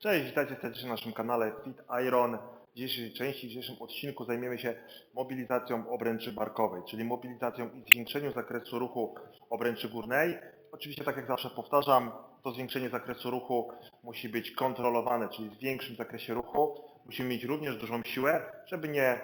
Cześć, witajcie serdecznie na naszym kanale Fit Iron. W dzisiejszej części, w dzisiejszym odcinku zajmiemy się mobilizacją obręczy barkowej, czyli mobilizacją i zwiększeniem zakresu ruchu obręczy górnej. Oczywiście, tak jak zawsze powtarzam, to zwiększenie zakresu ruchu musi być kontrolowane, czyli w większym zakresie ruchu. Musimy mieć również dużą siłę, żeby nie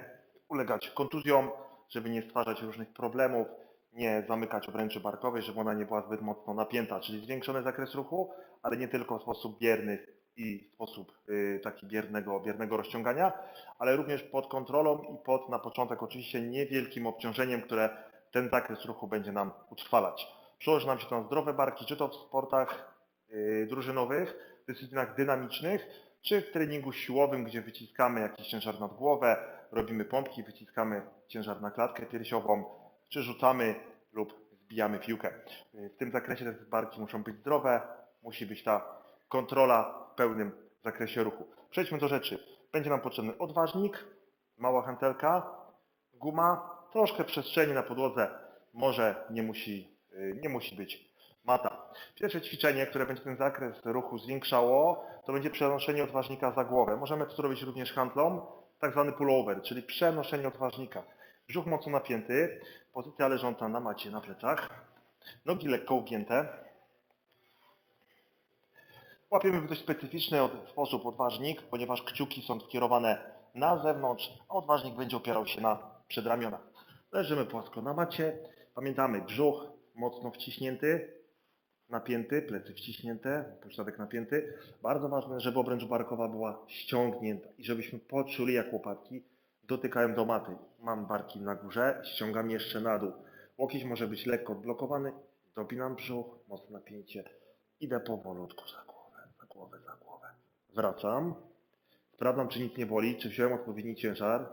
ulegać kontuzjom, żeby nie stwarzać różnych problemów, nie zamykać obręczy barkowej, żeby ona nie była zbyt mocno napięta, czyli zwiększony zakres ruchu, ale nie tylko w sposób bierny i w sposób y, taki biernego, biernego rozciągania, ale również pod kontrolą i pod na początek oczywiście niewielkim obciążeniem, które ten zakres ruchu będzie nam utrwalać. Przełoży nam się to na zdrowe barki, czy to w sportach y, drużynowych, dyscyplinach dynamicznych, czy w treningu siłowym, gdzie wyciskamy jakiś ciężar nad głowę, robimy pompki, wyciskamy ciężar na klatkę piersiową, czy rzucamy lub zbijamy piłkę. Y, W tym zakresie te barki muszą być zdrowe, musi być ta kontrola w pełnym zakresie ruchu. Przejdźmy do rzeczy. Będzie nam potrzebny odważnik, mała hantelka, guma, troszkę przestrzeni na podłodze, może nie musi, y, nie musi być mata. Pierwsze ćwiczenie, które będzie ten zakres ruchu zwiększało, to będzie przenoszenie odważnika za głowę. Możemy to zrobić również handlą, tak zwany pullover, czyli przenoszenie odważnika. Brzuch mocno napięty, pozycja leżąca na macie na plecach, nogi lekko ugięte, Łapiemy w dość specyficzny sposób odważnik, ponieważ kciuki są skierowane na zewnątrz, a odważnik będzie opierał się na przedramionach. Leżymy płasko na macie. Pamiętamy, brzuch mocno wciśnięty, napięty, plecy wciśnięte, pośladek napięty. Bardzo ważne, żeby obręcz barkowa była ściągnięta i żebyśmy poczuli, jak łopatki dotykają do maty. Mam barki na górze, ściągam jeszcze na dół. Łokieć może być lekko odblokowany, dopinam brzuch, mocne napięcie. Idę powolutku za za głowę, za głowę. Wracam. Sprawdzam, czy nic nie boli, czy wziąłem odpowiedni ciężar.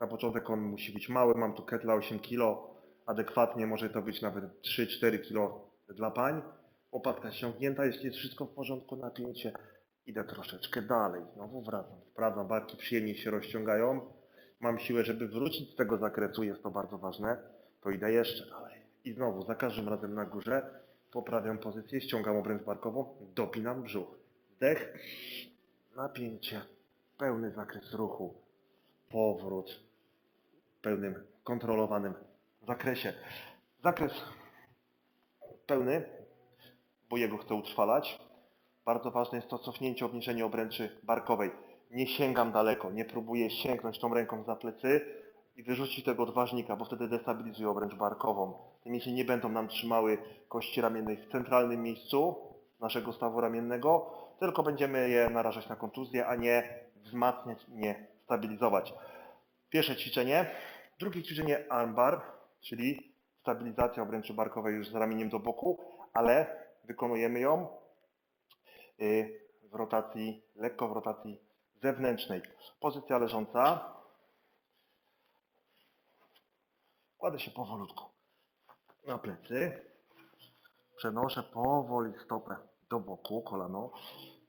Na początek on musi być mały, mam tu ketla 8 kg. Adekwatnie może to być nawet 3-4 kg dla pań. Łopatka ściągnięta, jeśli jest wszystko w porządku, napięcie. Idę troszeczkę dalej, znowu wracam. Sprawdzam, barki przyjemnie się rozciągają. Mam siłę, żeby wrócić z tego zakresu, jest to bardzo ważne. To idę jeszcze dalej. I znowu, za każdym razem na górze poprawiam pozycję, ściągam obręcz barkową, dopinam brzuch. Wdech, napięcie, pełny zakres ruchu, powrót w pełnym, kontrolowanym zakresie. Zakres pełny, bo jego chcę utrwalać. Bardzo ważne jest to cofnięcie, obniżenie obręczy barkowej. Nie sięgam daleko, nie próbuję sięgnąć tą ręką za plecy i wyrzucić tego odważnika, bo wtedy destabilizuję obręcz barkową. Te mięśnie nie będą nam trzymały kości ramiennej w centralnym miejscu naszego stawu ramiennego, tylko będziemy je narażać na kontuzję, a nie wzmacniać, nie stabilizować. Pierwsze ćwiczenie. Drugie ćwiczenie armbar, czyli stabilizacja obręczy barkowej już z ramieniem do boku, ale wykonujemy ją y, w rotacji, lekko w rotacji zewnętrznej. Pozycja leżąca. Kładę się powolutku na plecy. Przenoszę powoli stopę do boku, kolano.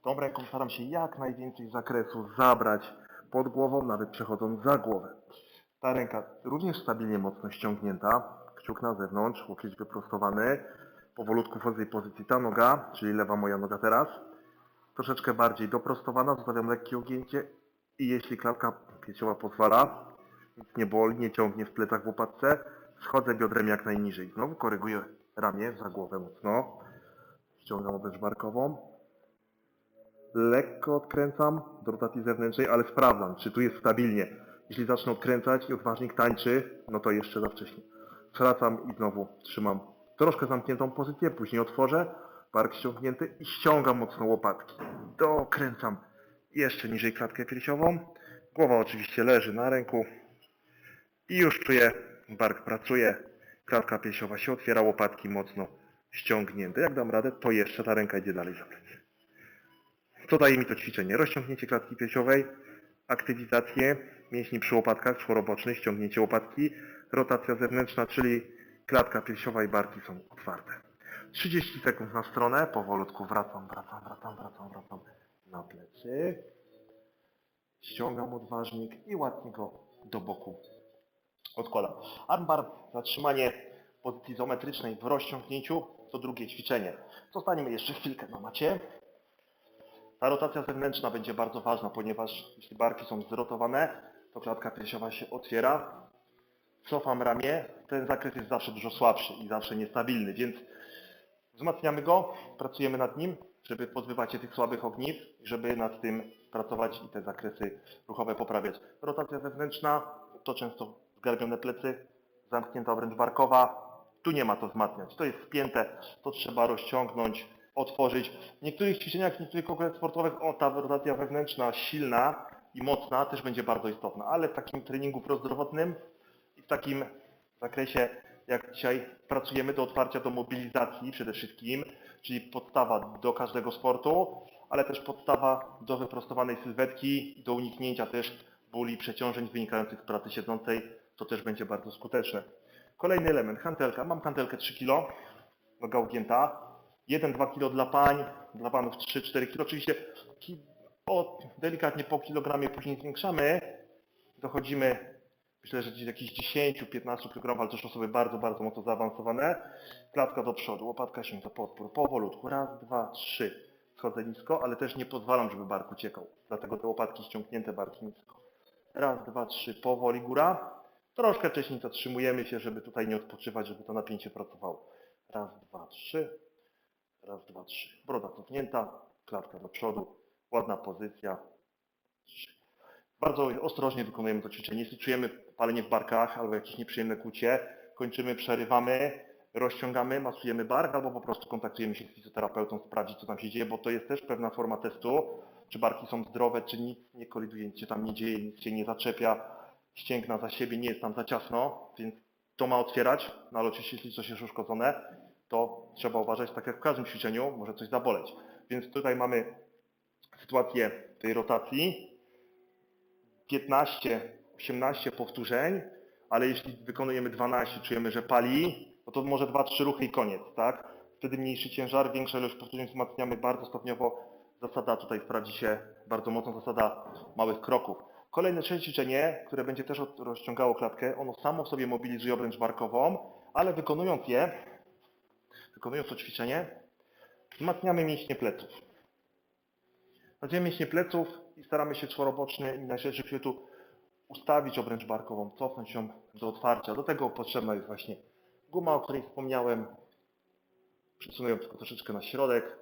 Tą ręką staram się jak najwięcej zakresu zabrać pod głową, nawet przechodząc za głowę. Ta ręka również stabilnie mocno ściągnięta, kciuk na zewnątrz, łokieć wyprostowany. Powolutku wchodzę w pozycji ta noga, czyli lewa moja noga teraz. Troszeczkę bardziej doprostowana, zostawiam lekkie ugięcie i jeśli klatka piersiowa pozwala, nic nie boli, nie ciągnie w plecach w łopatce, schodzę biodrem jak najniżej. Znowu koryguję ramię za głowę mocno. Ściągam obręcz barkową. Lekko odkręcam do rotacji zewnętrznej, ale sprawdzam, czy tu jest stabilnie. Jeśli zacznę odkręcać i odważnik tańczy, no to jeszcze za wcześnie. Wracam i znowu trzymam troszkę zamkniętą pozycję, później otworzę, bark ściągnięty i ściągam mocno łopatki. Dokręcam jeszcze niżej klatkę piersiową. Głowa oczywiście leży na ręku. I już czuję, bark pracuje, klatka piersiowa się otwiera, łopatki mocno ściągnięte. Jak dam radę, to jeszcze ta ręka idzie dalej za plecy. Co daje mi to ćwiczenie? Rozciągnięcie klatki piersiowej, aktywizację mięśni przy łopatkach, czworobocznych, ściągnięcie łopatki, rotacja zewnętrzna, czyli klatka piersiowa i barki są otwarte. 30 sekund na stronę, powolutku wracam, wracam, wracam, wracam, wracam na plecy. Ściągam odważnik i ładnie go do boku odkładam. Armbar, zatrzymanie pozycji izometrycznej w rozciągnięciu to drugie ćwiczenie. Zostaniemy jeszcze chwilkę na macie. Ta rotacja zewnętrzna będzie bardzo ważna, ponieważ jeśli barki są zrotowane, to klatka piersiowa się otwiera. Cofam ramię, ten zakres jest zawsze dużo słabszy i zawsze niestabilny, więc wzmacniamy go, pracujemy nad nim, żeby pozbywać się tych słabych ogniw, żeby nad tym pracować i te zakresy ruchowe poprawiać. Rotacja zewnętrzna to często zgarbione plecy, zamknięta obręcz barkowa. Tu nie ma to wzmacniać. To jest spięte, to trzeba rozciągnąć, otworzyć. W niektórych ćwiczeniach, w niektórych konkretach sportowych o, ta rotacja wewnętrzna silna i mocna też będzie bardzo istotna, ale w takim treningu prozdrowotnym i w takim zakresie, jak dzisiaj pracujemy do otwarcia, do mobilizacji przede wszystkim, czyli podstawa do każdego sportu, ale też podstawa do wyprostowanej sylwetki, do uniknięcia też bóli, przeciążeń wynikających z pracy siedzącej, to też będzie bardzo skuteczne. Kolejny element, hantelka. Mam hantelkę 3 kg, noga ugięta, 1-2 kg dla pań, dla panów 3-4 kg. Oczywiście delikatnie po kilogramie później zwiększamy, dochodzimy myślę, że gdzieś jakichś 10-15 kg, ale też osoby bardzo, bardzo mocno zaawansowane. Klatka do przodu, łopatka sięga podpór, powolutku, raz, dwa, trzy. Schodzę nisko, ale też nie pozwalam, żeby bark uciekał. Dlatego te łopatki ściągnięte, barki nisko. Raz, dwa, trzy, powoli góra. Troszkę wcześniej zatrzymujemy się, żeby tutaj nie odpoczywać, żeby to napięcie pracowało. Raz, dwa, trzy. Raz, dwa, trzy. Broda cofnięta, klatka do przodu, ładna pozycja. Trzy. Bardzo ostrożnie wykonujemy to ćwiczenie. Jeśli czujemy palenie w barkach albo jakieś nieprzyjemne kucie, kończymy, przerywamy, rozciągamy, masujemy bark albo po prostu kontaktujemy się z fizjoterapeutą, sprawdzić co tam się dzieje, bo to jest też pewna forma testu, czy barki są zdrowe, czy nic nie koliduje, nic się tam nie dzieje, nic się nie zaczepia, ścięgna za siebie, nie jest tam za ciasno, więc to ma otwierać, no ale oczywiście jeśli coś jest uszkodzone, to trzeba uważać, tak jak w każdym ćwiczeniu, może coś zaboleć. Więc tutaj mamy sytuację tej rotacji, 15-18 powtórzeń, ale jeśli wykonujemy 12, czujemy, że pali, no to może 2-3 ruchy i koniec, tak? Wtedy mniejszy ciężar, większa ilość powtórzeń wzmacniamy bardzo stopniowo. Zasada tutaj sprawdzi się bardzo mocno, zasada małych kroków. Kolejne ćwiczenie, które będzie też rozciągało klatkę, ono samo sobie mobilizuje obręcz barkową, ale wykonując je, wykonując to ćwiczenie, wzmacniamy mięśnie pleców. Nadzieję mięśnie pleców i staramy się czworobocznie i na rzeczy chwytu ustawić obręcz barkową, cofnąć ją do otwarcia. Do tego potrzebna jest właśnie guma, o której wspomniałem. Przesunując tylko troszeczkę na środek.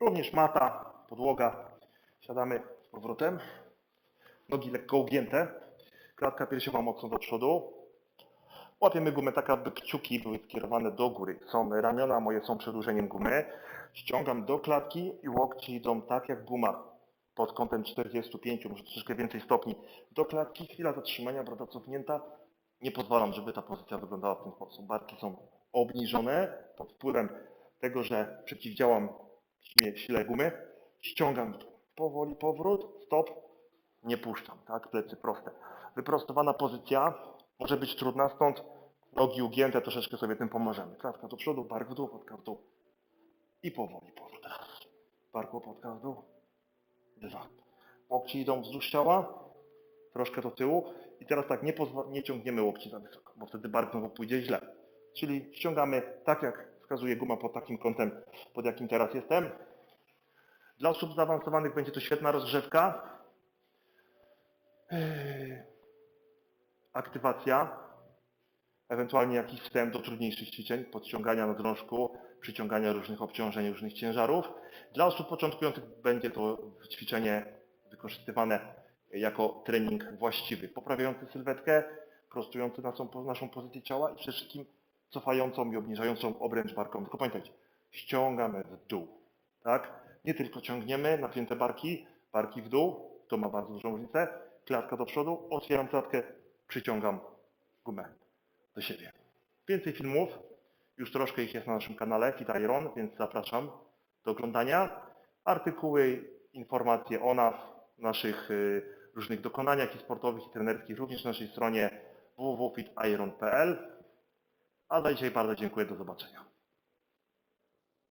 Również mata, podłoga. Siadamy z powrotem. Nogi lekko ugięte. Klatka piersiowa mocno do przodu. Łapiemy gumę tak, aby kciuki były skierowane do góry. Są ramiona moje są przedłużeniem gumy. Ściągam do klatki i łokci idą tak jak guma pod kątem 45, może troszeczkę więcej stopni do klatki. Chwila zatrzymania, broda cofnięta. Nie pozwalam, żeby ta pozycja wyglądała w ten sposób. Barki są obniżone pod wpływem tego, że przeciwdziałam sile gumy. Ściągam. Powoli powrót, stop, nie puszczam, tak? Plecy proste. Wyprostowana pozycja może być trudna, stąd nogi ugięte, troszeczkę sobie tym pomożemy. Klatka do przodu, bark w dół, w dół. I powoli powrót. Raz. Bark, łopatka w dół. Dwa. Łokci idą wzdłuż ciała, troszkę do tyłu. I teraz tak, nie, nie ciągniemy łokci za wysoko, bo wtedy bark znowu pójdzie źle. Czyli ściągamy tak, jak wskazuje guma pod takim kątem, pod jakim teraz jestem. Dla osób zaawansowanych będzie to świetna rozgrzewka. Yy, Aktywacja, ewentualnie jakiś wstęp do trudniejszych ćwiczeń, podciągania na drążku, przyciągania różnych obciążeń, różnych ciężarów. Dla osób początkujących będzie to ćwiczenie wykorzystywane jako trening właściwy, poprawiający sylwetkę, prostujący naszą, naszą pozycję ciała i przede wszystkim cofającą i obniżającą obręcz barkową. Tylko pamiętajcie, ściągamy w dół, tak? Nie tylko ciągniemy napięte barki, barki w dół, to ma bardzo dużą różnicę, klatka do przodu, otwieram klatkę, przyciągam gumę do siebie. Więcej filmów, już troszkę ich jest na naszym kanale Fit Iron, więc zapraszam do oglądania. Artykuły, informacje o nas, naszych y, różnych dokonaniach i sportowych i trenerskich również na naszej stronie www.fitiron.pl. A za dzisiaj bardzo dziękuję, do zobaczenia.